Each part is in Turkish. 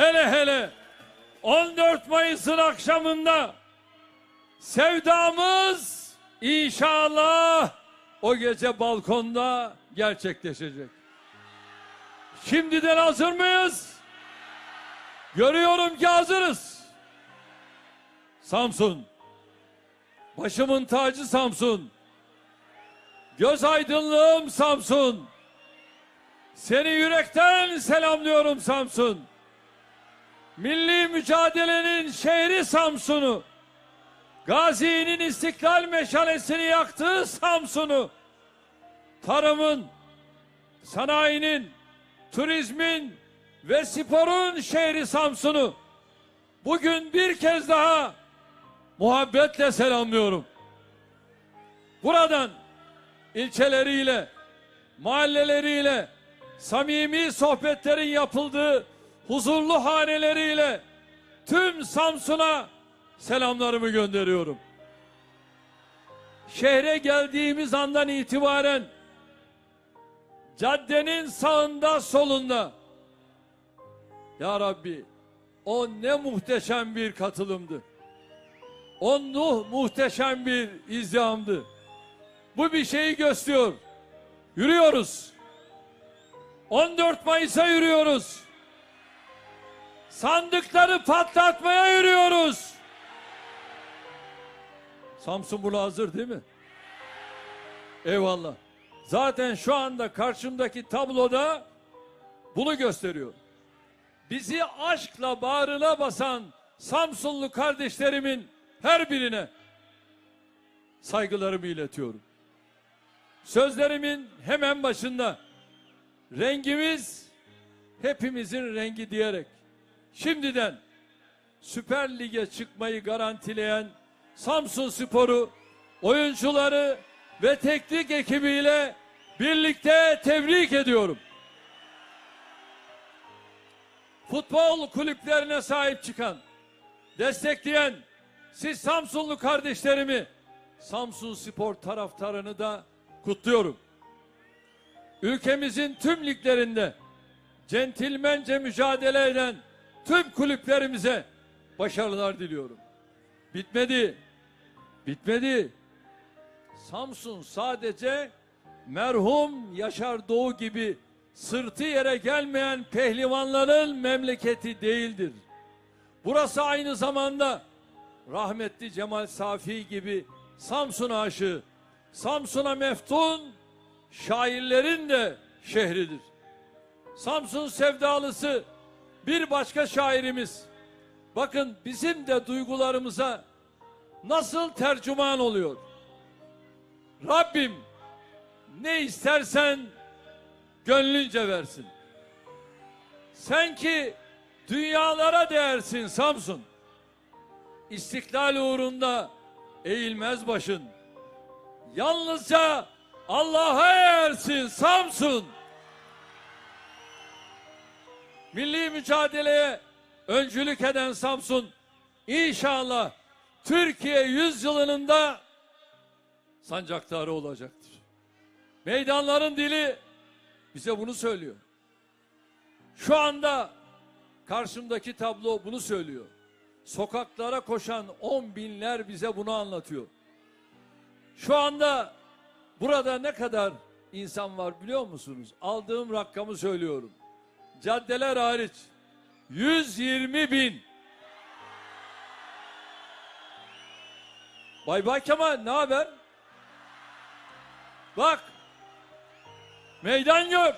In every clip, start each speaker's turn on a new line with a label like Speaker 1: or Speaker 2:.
Speaker 1: Hele hele 14 Mayıs'ın akşamında sevdamız inşallah o gece balkonda gerçekleşecek. Şimdiden hazır mıyız? Görüyorum ki hazırız. Samsun. Başımın tacı Samsun. Göz aydınlığım Samsun. Seni yürekten selamlıyorum Samsun. Milli mücadelenin şehri Samsun'u, Gazi'nin istiklal meşalesini yaktığı Samsun'u, tarımın, sanayinin, turizmin ve sporun şehri Samsun'u bugün bir kez daha muhabbetle selamlıyorum. Buradan ilçeleriyle, mahalleleriyle samimi sohbetlerin yapıldığı huzurlu haneleriyle tüm Samsun'a selamlarımı gönderiyorum. Şehre geldiğimiz andan itibaren caddenin sağında solunda Ya Rabbi o ne muhteşem bir katılımdı. O nuh muhteşem bir izdihamdı. Bu bir şeyi gösteriyor. Yürüyoruz. 14 Mayıs'a yürüyoruz. Sandıkları patlatmaya yürüyoruz. Samsun buna hazır değil mi? Eyvallah. Zaten şu anda karşımdaki tabloda bunu gösteriyor. Bizi aşkla bağrına basan Samsunlu kardeşlerimin her birine saygılarımı iletiyorum. Sözlerimin hemen başında rengimiz hepimizin rengi diyerek şimdiden Süper Lig'e çıkmayı garantileyen Samsun Spor'u oyuncuları ve teknik ekibiyle birlikte tebrik ediyorum. Futbol kulüplerine sahip çıkan, destekleyen siz Samsunlu kardeşlerimi, Samsun Spor taraftarını da kutluyorum. Ülkemizin tüm liglerinde centilmence mücadele eden tüm kulüplerimize başarılar diliyorum. Bitmedi. Bitmedi. Samsun sadece merhum Yaşar Doğu gibi sırtı yere gelmeyen pehlivanların memleketi değildir. Burası aynı zamanda rahmetli Cemal Safi gibi Samsun aşığı, Samsun'a meftun şairlerin de şehridir. Samsun sevdalısı bir başka şairimiz. Bakın bizim de duygularımıza nasıl tercüman oluyor. Rabbim ne istersen gönlünce versin. Sen ki dünyalara değersin Samsun. İstiklal uğrunda eğilmez başın. Yalnızca Allah'a eğersin Samsun. Milli mücadeleye öncülük eden Samsun inşallah Türkiye yüzyılının da sancaktarı olacaktır. Meydanların dili bize bunu söylüyor. Şu anda karşımdaki tablo bunu söylüyor. Sokaklara koşan on binler bize bunu anlatıyor. Şu anda burada ne kadar insan var biliyor musunuz? Aldığım rakamı söylüyorum. Caddeler hariç 120 bin. Bay Bay Kemal ne haber? Bak. Meydan gör.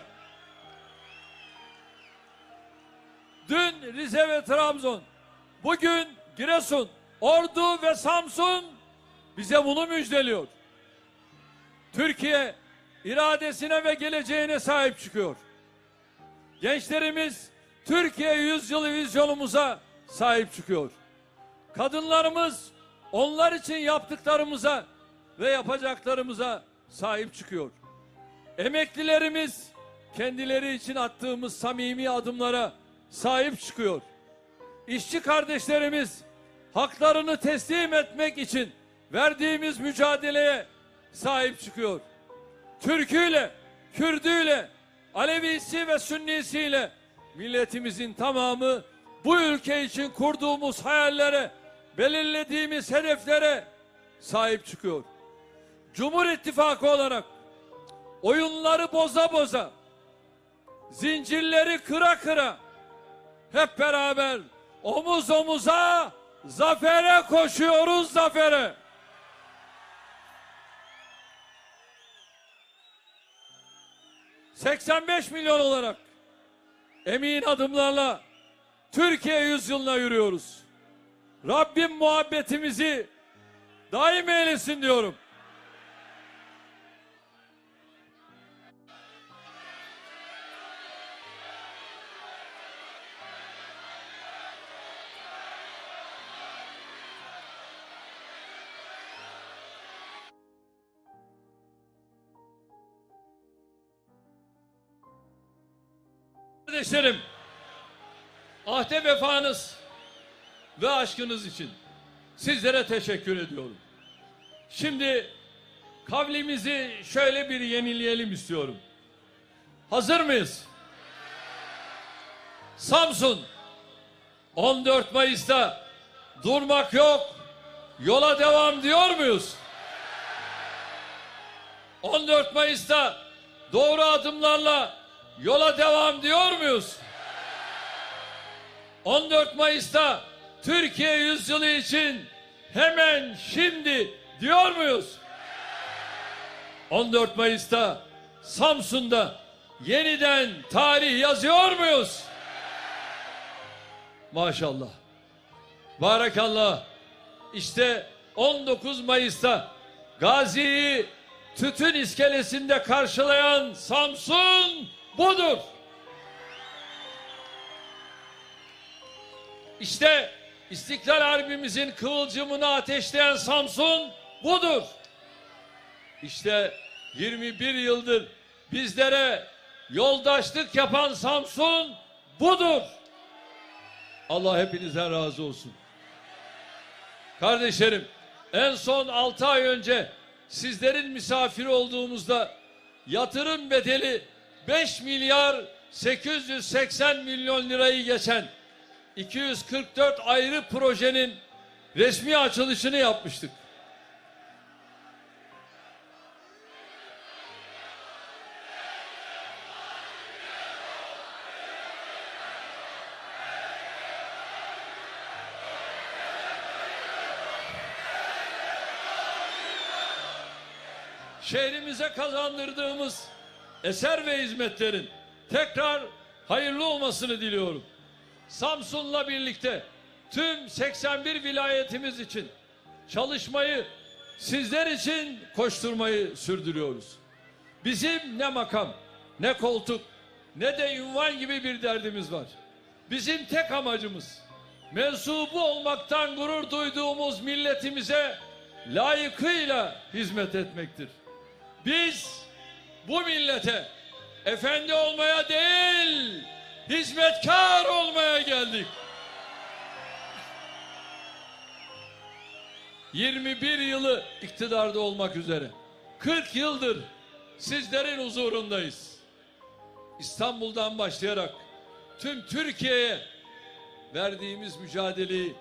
Speaker 1: Dün Rize ve Trabzon. Bugün Giresun, Ordu ve Samsun bize bunu müjdeliyor. Türkiye iradesine ve geleceğine sahip çıkıyor. Gençlerimiz Türkiye Yüzyılı vizyonumuza sahip çıkıyor. Kadınlarımız onlar için yaptıklarımıza ve yapacaklarımıza sahip çıkıyor. Emeklilerimiz kendileri için attığımız samimi adımlara sahip çıkıyor. İşçi kardeşlerimiz haklarını teslim etmek için verdiğimiz mücadeleye sahip çıkıyor. Türküyle, Kürdüyle, Alevisi ve Sünnisiyle milletimizin tamamı bu ülke için kurduğumuz hayallere, belirlediğimiz hedeflere sahip çıkıyor. Cumhur İttifakı olarak oyunları boza boza, zincirleri kıra kıra hep beraber omuz omuza zafere koşuyoruz zafere. ...85 milyon olarak... ...emin adımlarla... ...Türkiye yüzyılına yürüyoruz. Rabbim muhabbetimizi... ...daim eylesin diyorum. Kardeşlerim, ahde vefanız ve aşkınız için sizlere teşekkür ediyorum. Şimdi kavlimizi şöyle bir yenileyelim istiyorum. Hazır mıyız? Samsun 14 Mayıs'ta durmak yok, yola devam diyor muyuz? 14 Mayıs'ta doğru adımlarla yola devam diyor muyuz? 14 Mayıs'ta Türkiye yüzyılı için hemen şimdi diyor muyuz? 14 Mayıs'ta Samsun'da yeniden tarih yazıyor muyuz? Maşallah. Barakallah. İşte 19 Mayıs'ta Gazi'yi tütün iskelesinde karşılayan Samsun budur. İşte İstiklal Harbimizin kıvılcımını ateşleyen Samsun budur. İşte 21 yıldır bizlere yoldaşlık yapan Samsun budur. Allah hepinizden razı olsun. Kardeşlerim, en son 6 ay önce sizlerin misafiri olduğumuzda yatırım bedeli 5 milyar 880 milyon lirayı geçen 244 ayrı projenin resmi açılışını yapmıştık. şehrimize kazandırdığımız eser ve hizmetlerin tekrar hayırlı olmasını diliyorum. Samsun'la birlikte tüm 81 vilayetimiz için çalışmayı sizler için koşturmayı sürdürüyoruz. Bizim ne makam, ne koltuk, ne de ünvan gibi bir derdimiz var. Bizim tek amacımız mensubu olmaktan gurur duyduğumuz milletimize layıkıyla hizmet etmektir. Biz bu millete efendi olmaya değil, hizmetkar olmaya geldik. 21 yılı iktidarda olmak üzere 40 yıldır sizlerin huzurundayız. İstanbul'dan başlayarak tüm Türkiye'ye verdiğimiz mücadeleyi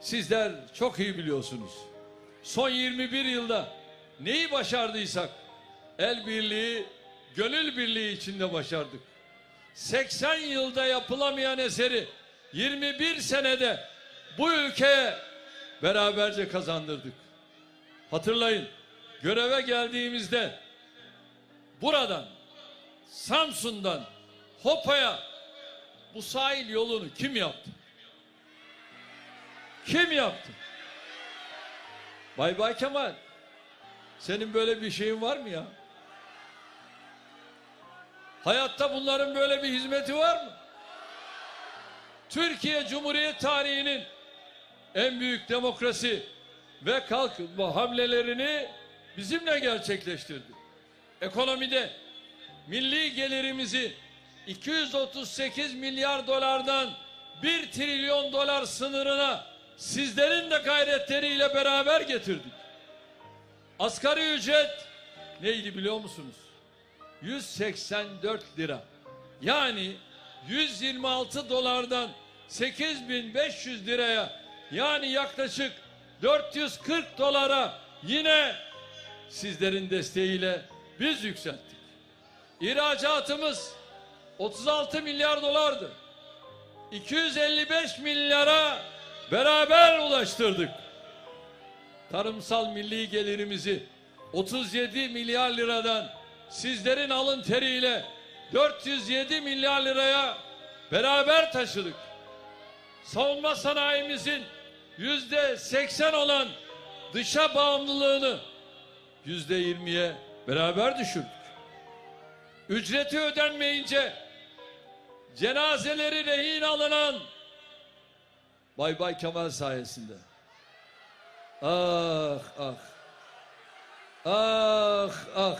Speaker 1: sizler çok iyi biliyorsunuz. Son 21 yılda neyi başardıysak el birliği, gönül birliği içinde başardık. 80 yılda yapılamayan eseri 21 senede bu ülkeye beraberce kazandırdık. Hatırlayın, göreve geldiğimizde buradan, Samsun'dan, Hopa'ya bu sahil yolunu kim yaptı? Kim yaptı? Bay Bay Kemal, senin böyle bir şeyin var mı ya? Hayatta bunların böyle bir hizmeti var mı?
Speaker 2: Türkiye Cumhuriyet tarihinin en büyük demokrasi ve kalkınma hamlelerini bizimle gerçekleştirdi. Ekonomide milli gelirimizi 238 milyar dolardan 1 trilyon dolar sınırına sizlerin de gayretleriyle beraber getirdik. Asgari ücret neydi biliyor musunuz? 184 lira. Yani 126 dolardan 8500 liraya yani yaklaşık 440 dolara yine sizlerin desteğiyle biz yükselttik. İhracatımız 36 milyar dolardı. 255 milyara beraber ulaştırdık. Tarımsal milli gelirimizi 37 milyar liradan sizlerin alın teriyle 407 milyar liraya beraber taşıdık. Savunma sanayimizin yüzde 80 olan dışa bağımlılığını yüzde 20'ye beraber düşürdük. Ücreti ödenmeyince cenazeleri rehin alınan Bay Bay Kemal sayesinde. Ah ah. Ah ah.